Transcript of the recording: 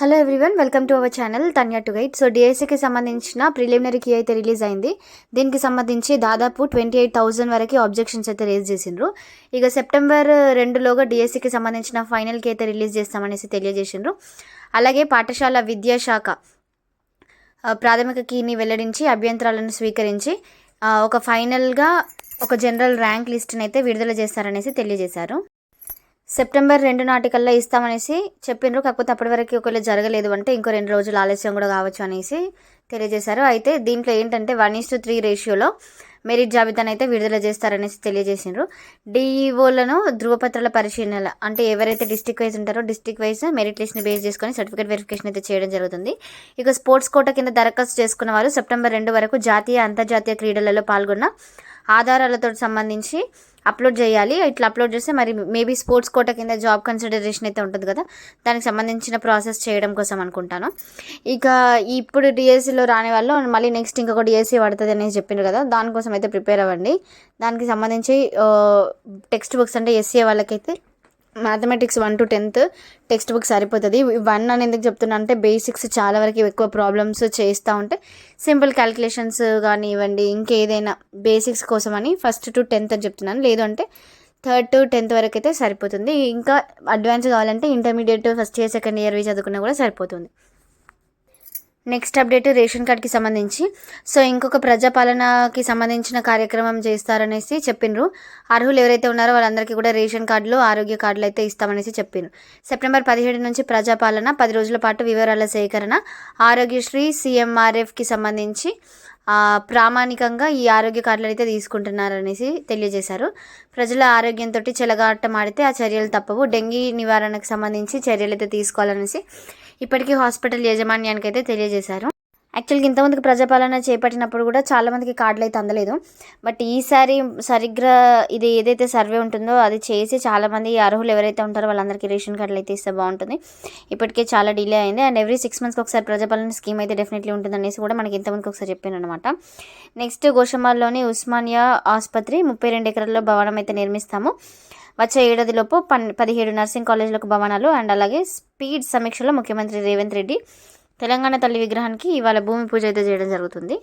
Hello everyone welcome to our channel Tanya to guide so డిఎస్సికి సంబంధించిన preliminary key అయితే release అయింది. దీనికి సంబంధించి దాదాపు ట్వంటీ ఎయిట్ థౌసండ్ వరకు ఆబ్జెక్షన్స్ అయితే రేజ్ చేసిండ్రు. ఇక సెప్టెంబర్ రెండులోగా డిఎస్సికి సంబంధించిన ఫైనల్ కీ అయితే రిలీజ్ చేస్తామనేసి తెలియజేసిండ్రు. అలాగే పాఠశాల విద్యాశాఖ ప్రాథమిక కీని వెల్లడించి అభ్యంతరాలను స్వీకరించి ఒక ఫైనల్గా ఒక జనరల్ ర్యాంక్ లిస్ట్ని అయితే విడుదల చేస్తారనేసి తెలియజేశారు. సెప్టెంబర్ రెండు నాటికల్లా ఇస్తామనేసి చెప్పిండ్రు కాకపోతే అప్పటి వరకు ఒకవేళ జరగలేదు అంటే ఇంకో రెండు రోజులు ఆలస్యం కూడా కావచ్చు అనేసి తెలియజేశారు. అయితే దీంట్లో ఏంటంటే వన్ ఇస్ టు త్రీ రేషియోలో మెరిట్ జాబితాను అయితే విడుదల చేస్తారనేసి తెలియజేసిండ్రు. డిఈఓలను ధృవపత్రాల పరిశీలన అంటే ఎవరైతే డిస్టిక్ వైజ్ ఉంటారో డిస్టిక్ వైజ్ మెరిట్ లిస్ట్ని బేస్ చేసుకొని సర్టిఫికేట్ వెరిఫికేషన్ అయితే చేయడం జరుగుతుంది. ఇక స్పోర్ట్స్ కోట కింద దరఖాస్తు చేసుకున్న వారు సెప్టెంబర్ రెండు వరకు జాతీయ అంతర్జాతీయ క్రీడలలో పాల్గొన్న ఆధారాలతో సంబంధించి అప్లోడ్ చేయాలి. ఇట్లా అప్లోడ్ చేస్తే మరి మేబీ స్పోర్ట్స్ కోట కింద జాబ్ కన్సిడరేషన్ అయితే ఉంటుంది కదా. దానికి సంబంధించిన ప్రాసెస్ చేయడం కోసం అనుకుంటాను. ఇక ఇప్పుడు డిఎస్సిలో రాని వాళ్ళు మళ్ళీ నెక్స్ట్ ఇంకొక డిఎస్సి పడుతుంది అనేసి చెప్పిండ్రు కదా. దానికోసం అయితే ప్రిపేర్ అవ్వండి. దానికి సంబంధించి టెక్స్ట్ బుక్స్ అంటే ఎస్సీ వాళ్ళకైతే mathematics one two tenth text book సరిపోతుంది. వన్ అని ఎందుకు చెప్తున్నా అంటే బేసిక్స్ చాలా వరకు ఎక్కువ ప్రాబ్లమ్స్ చేస్తూ ఉంటే సింపుల్ క్యాలిక్యులేషన్స్ కానివ్వండి ఇంకేదైనా బేసిక్స్ కోసం అని ఫస్ట్ టు టెన్త్ అని చెప్తున్నాను. లేదు అంటే థర్డ్ టు టెన్త్ వరకు అయితే సరిపోతుంది. ఇంకా అడ్వాన్స్ కావాలంటే ఇంటర్మీడియట్ ఫస్ట్ ఇయర్ సెకండ్ ఇయర్వి చదువుకున్నా కూడా సరిపోతుంది. నెక్స్ట్ అప్డేట్ రేషన్ కార్డ్కి సంబంధించి. సో ఇంకొక ప్రజాపాలనకి సంబంధించిన కార్యక్రమం చేస్తారనేసి చెప్పిండ్రు అర్హులు ఎవరైతే ఉన్నారో వాళ్ళందరికీ కూడా రేషన్ కార్డులు ఆరోగ్య కార్డులు అయితే ఇస్తామనేసి చెప్పిండ్రు సెప్టెంబర్ పదిహేడు నుంచి ప్రజాపాలన పది రోజుల పాటు వివరాల సేకరణ ఆరోగ్యశ్రీ సీఎంఆర్ఎఫ్కి సంబంధించి ప్రామాణికంగా ఈ ఆరోగ్య కార్డులు అయితే తీసుకుంటున్నారనేసి తెలియజేశారు. ప్రజల ఆరోగ్యంతో చెలగాటమాడితే ఆ చర్యలు తప్పవు. డెంగీ నివారణకు సంబంధించి చర్యలు అయితే తీసుకోవాలనేసి ఇప్పటికీ హాస్పిటల్ యాజమాన్యానికి అయితే తెలియజేశారు. యాక్చువల్గా ఇంతమందికి ప్రజాపాలన చేపట్టినప్పుడు కూడా చాలామందికి కార్డులు అయితే అందలేదు. బట్ ఈసారి సరిగ్గా ఇది ఏదైతే సర్వే ఉంటుందో అది చేసి చాలామంది అర్హులు ఎవరైతే ఉంటారో వాళ్ళందరికీ రేషన్ కార్డులు అయితే ఇస్తే బాగుంటుంది. ఇప్పటికే చాలా డిలే అయింది. అండ్ ఎవ్రీ సిక్స్ మంత్స్కి ఒకసారి ప్రజాపాలన స్కీమ్ అయితే డెఫినెట్లీ ఉంటుంది అనేసి కూడా మనకి ఇంతమందికి ఒకసారి చెప్పాను అనమాట నెక్స్ట్ గోషమాల్లోని ఉస్మానియా ఆసుపత్రి ముప్పై రెండు ఎకరాల్లో భవనం అయితే నిర్మిస్తాము. వచ్చే ఏడాదిలోపు పన్ పదిహేడు నర్సింగ్ కాలేజీలకు భవనాలు అండ్ అలాగే స్పీడ్ సమీక్షలో ముఖ్యమంత్రి రేవంత్ రెడ్డి తెలంగాణ తల్లి విగ్రహానికి ఇవాళ భూమి పూజ అయితే చేయడం జరుగుతుంది.